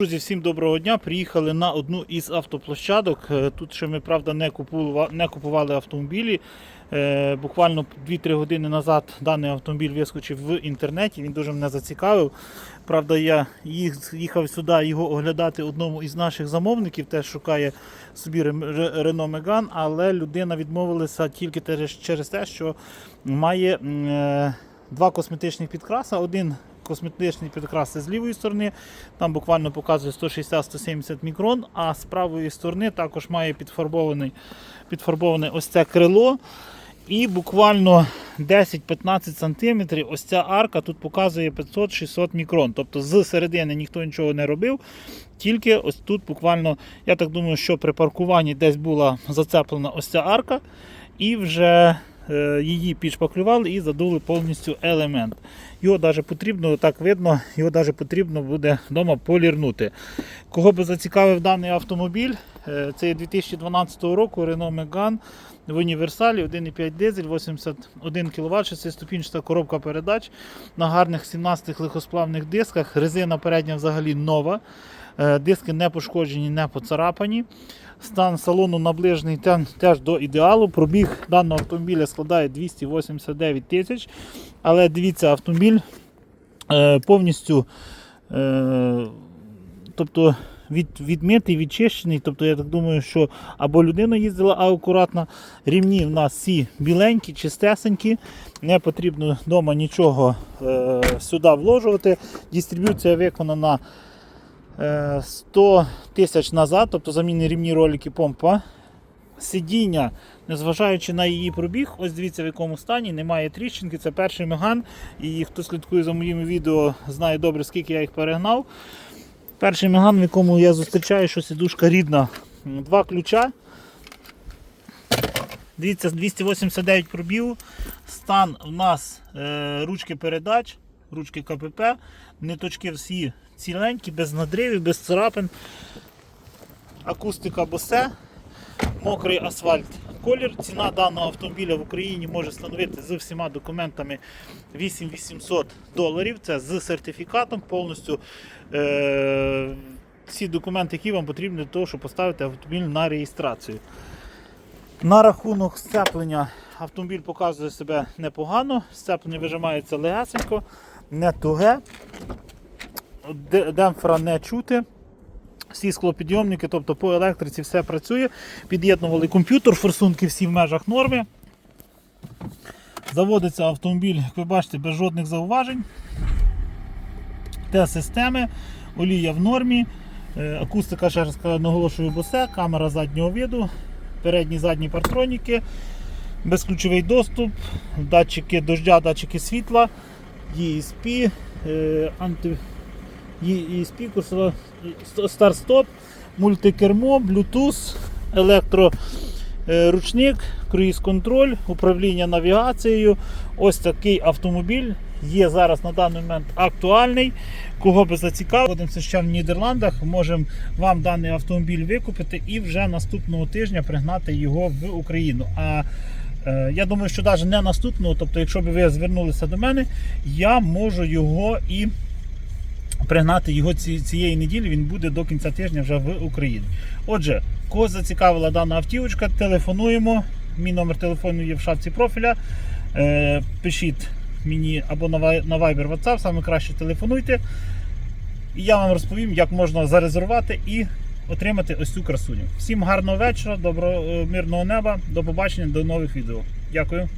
Друзі, всім доброго дня. Приїхали на одну із автоплощадок. Е, Тут ще ми, правда, не купували, не купували автомобілі. Е, Буквально 2-3 години назад даний автомобіль вискочив в інтернеті. Він дуже мене зацікавив. Правда, я їх- їхав сюди його оглядати одному із наших замовників, теж шукає собі Renault Megane, але людина відмовилася тільки через те, що має е, два косметичних підкраса. Один косметичний підкрас це з лівої сторони, там буквально показує 160-170 мікрон, а з правої сторони також має підфарбований, підфарбоване ось це крило. І буквально 10-15 см ось ця арка тут показує 500-600 мікрон. Тобто з середини ніхто нічого не робив. Тільки ось тут буквально, я так думаю, що при паркуванні десь була зацеплена ось ця арка, і вже її підшпаклювали і задули повністю елемент. Його навіть потрібно, так видно, його навіть потрібно буде вдома полірнути. Кого би зацікавив даний автомобіль, е, це 2012 року Renault Megane в універсалі 1,5 дизель, 81 кВт, 6-ступінчата коробка передач на гарних 17 легкосплавних дисках. Резина передня взагалі нова. Е, Диски не пошкоджені, не поцарапані. Стан салону наближений теж до ідеалу. Пробіг даного автомобіля складає 289 тисяч. Але дивіться, автомобіль е, повністю е, тобто від, відмитий, відчищений. Тобто я так думаю, що або людина їздила акуратно. Рівні в нас всі біленькі, чистесенькі. Не потрібно вдома нічого сюди вложувати. Дистриб'юція виконана 100 тисяч назад, тобто заміни рівні ролики помпа. Сидіння, незважаючи на її пробіг, ось дивіться в якому стані, немає тріщинки, це перший меган. І хто слідкує за моїми відео, знає добре, скільки я їх перегнав. Перший меган, в якому я зустрічаю, що сідушка рідна. Два ключа. Дивіться, 289 пробігу. Стан в нас е, ручки передач, ручки КПП, ниточки всі ціленькі, без надривів, без царапин. Акустика босе, мокрий асфальт. Колір. Ціна даного автомобіля в Україні може становити з всіма документами 8800 доларів. Це з сертифікатом повністю. Е- всі документи, які вам потрібні для того, щоб поставити автомобіль на реєстрацію. На рахунок сцеплення автомобіль показує себе непогано, сцеплення вижимається легесенько, не туге, Де- демпфера не чути. Всі склопідйомники, тобто по електриці все працює. Під'єднували комп'ютер, форсунки всі в межах норми. Заводиться автомобіль, як ви бачите, без жодних зауважень. Те-системи, олія в нормі, е, акустика, ще раз наголошую босе, камера заднього виду, передні задні партроніки, безключовий доступ, датчики дождя, датчики світла, ESP, е, анти... ESP, курсова старт-стоп, мультикермо, Bluetooth, електроручник, круїз-контроль, управління навігацією. Ось такий автомобіль є зараз на даний момент актуальний. Кого би зацікавив, знаходимося ще в Нідерландах. Можемо вам даний автомобіль викупити і вже наступного тижня пригнати його в Україну. А е, я думаю, що навіть не наступного, тобто, якщо б ви звернулися до мене, я можу його і пригнати його цієї неділі. Він буде до кінця тижня вже в Україні. Отже, кого зацікавила дана автівочка, телефонуємо. Мій номер телефону є в шапці профіля. Е, пишіть мені або на Viber WhatsApp, саме краще телефонуйте. І я вам розповім, як можна зарезервувати і отримати ось цю красуню. Всім гарного вечора, добро, е, мирного неба, до побачення, до нових відео. Дякую.